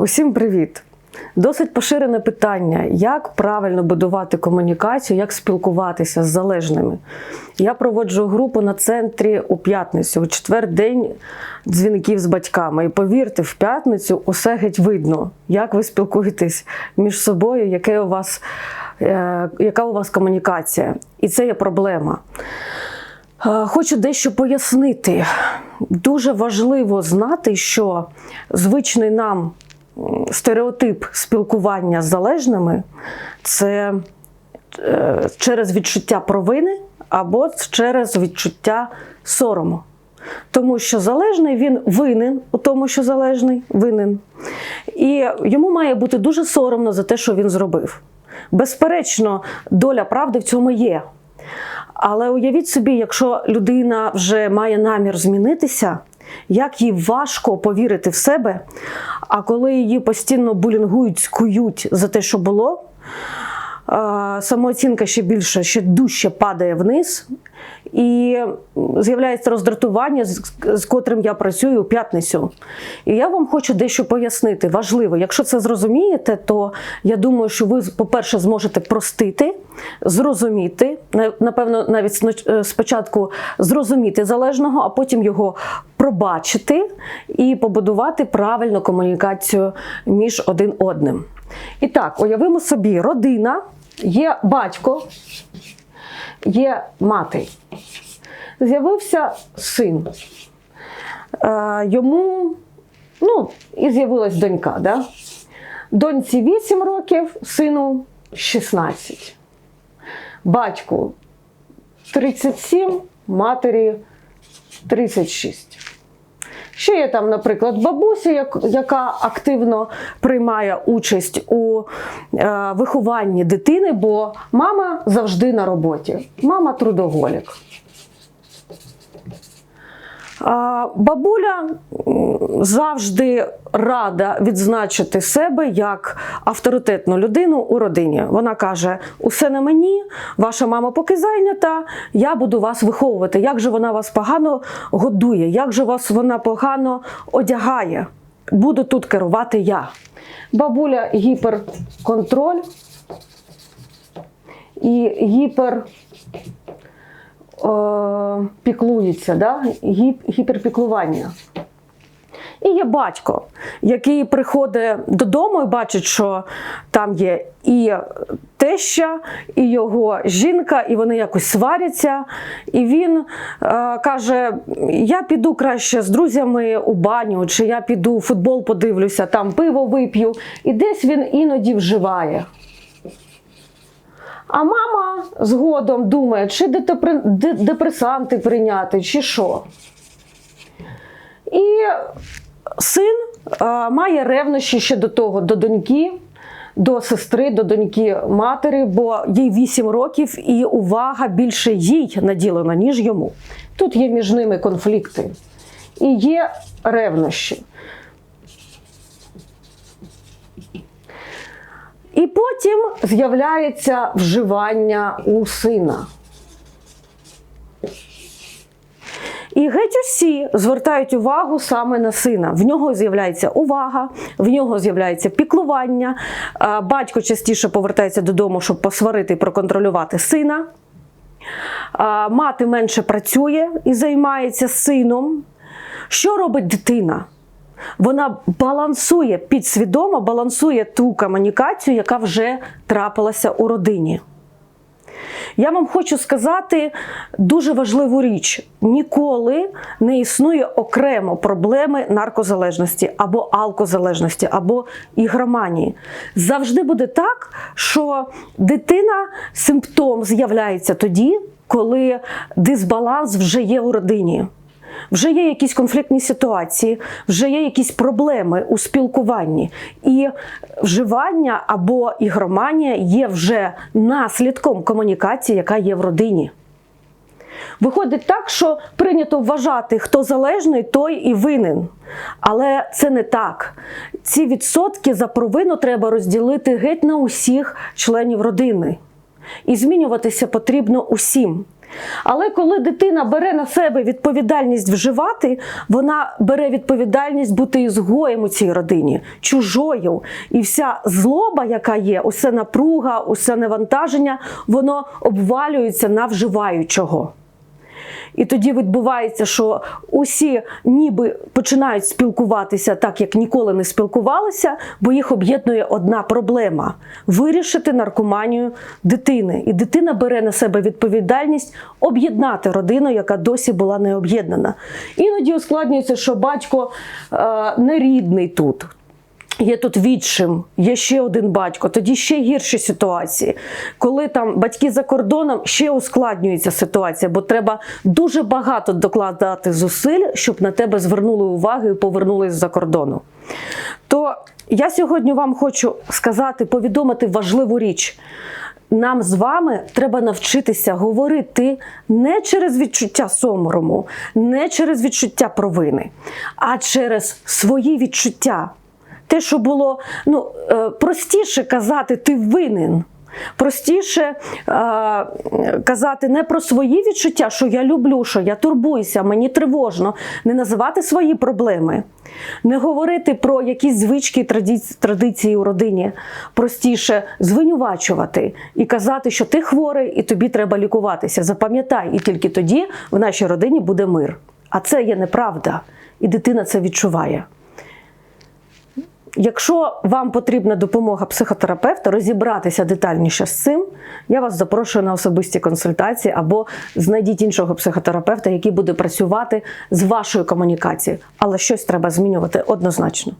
Усім привіт! Досить поширене питання, як правильно будувати комунікацію, як спілкуватися з залежними. Я проводжу групу на центрі у п'ятницю, у четвер день дзвінків з батьками. І повірте, в п'ятницю усе геть видно, як ви спілкуєтесь між собою, яке у вас, е, яка у вас комунікація. І це є проблема. Е, Хочу дещо пояснити. Дуже важливо знати, що звичний нам стереотип спілкування з залежними це е, через відчуття провини або через відчуття сорому. Тому що залежний він винен у тому, що залежний винен. І йому має бути дуже соромно за те, що він зробив. Безперечно, доля правди в цьому є. Але уявіть собі, якщо людина вже має намір змінитися, як їй важко повірити в себе, а коли її постійно булінгують, скують за те, що було, самооцінка ще більше, ще дужче падає вниз, і з'являється роздратування, з, з котрим я працюю у п'ятницю. І я вам хочу дещо пояснити. Важливо, якщо це зрозумієте, то я думаю, що ви, по-перше, зможете простити, зрозуміти, напевно, навіть е, спочатку зрозуміти залежного, а потім його пробачити і побудувати правильну комунікацію між один одним. І так, уявимо собі, родина, є батько, є мати. З'явився син. Е, йому, ну, і з'явилась донька. Да? Доньці 8 років, сину 16. Батьку 37, матері 36. Ще є там, наприклад, бабуся, як- яка активно приймає участь у е, вихованні дитини, бо мама завжди на роботі. Мама трудоголік. Бабуля завжди рада відзначити себе як авторитетну людину у родині. Вона каже: усе на мені, ваша мама поки зайнята, я буду вас виховувати. Як же вона вас погано годує, як же вас вона погано одягає? Буду тут керувати я. Бабуля гіперконтроль і гіпер е, піклується, да? Гіп, гіперпіклування. І є батько, який приходить додому і бачить, що там є і теща, і його жінка, і вони якось сваряться. І він е, каже: Я піду краще з друзями у баню, чи я піду футбол подивлюся, там пиво вип'ю. І десь він іноді вживає. А мама згодом думає, чи де- депресанти прийняти, чи що. І син а, має ревнощі ще до того, до доньки, до сестри, до доньки матері, бо їй 8 років і увага більше їй наділена, ніж йому. Тут є між ними конфлікти і є ревнощі. І потім з'являється вживання у сина. Геть усі звертають увагу саме на сина. В нього з'являється увага, в нього з'являється піклування. Батько частіше повертається додому, щоб посварити і проконтролювати сина. Мати менше працює і займається сином. Що робить дитина? Вона балансує підсвідомо, балансує ту комунікацію, яка вже трапилася у родині. Я вам хочу сказати дуже важливу річ: ніколи не існує окремо проблеми наркозалежності або алкозалежності, або ігроманії. Завжди буде так, що дитина симптом з'являється тоді, коли дисбаланс вже є у родині. Вже є якісь конфліктні ситуації, вже є якісь проблеми у спілкуванні, і вживання або ігроманія є вже наслідком комунікації, яка є в родині. Виходить так, що прийнято вважати, хто залежний, той і винен. Але це не так. Ці відсотки за провину треба розділити геть на усіх членів родини. І змінюватися потрібно усім. Але коли дитина бере на себе відповідальність вживати, вона бере відповідальність бути ізгоєм у цій родині, чужою. І вся злоба, яка є, усе напруга, усе навантаження, воно обвалюється на вживаючого. І тоді відбувається, що усі ніби починають спілкуватися так, як ніколи не спілкувалися, бо їх об'єднує одна проблема вирішити наркоманію дитини. І дитина бере на себе відповідальність об'єднати родину, яка досі була не об'єднана. Іноді ускладнюється, що батько е, не рідний тут. Є тут відчим, є ще один батько, тоді ще гірші ситуації. Коли там батьки за кордоном, ще ускладнюється ситуація, бо треба дуже багато докладати зусиль, щоб на тебе звернули увагу і повернулись з-за кордону. То я сьогодні вам хочу сказати, повідомити важливу річ. Нам з вами треба навчитися говорити не через відчуття соморому, не через відчуття провини, а через свої відчуття. Те, що було ну, е, простіше казати, ти винен. Простіше е, казати не про свої відчуття, що я люблю, що я турбуюся, мені тривожно, не називати свої проблеми, не говорити про якісь звички традиції у родині. Простіше звинувачувати і казати, що ти хворий і тобі треба лікуватися. Запам'ятай, і тільки тоді в нашій родині буде мир. А це є неправда, і дитина це відчуває. Якщо вам потрібна допомога психотерапевта розібратися детальніше з цим, я вас запрошую на особисті консультації або знайдіть іншого психотерапевта, який буде працювати з вашою комунікацією. Але щось треба змінювати однозначно.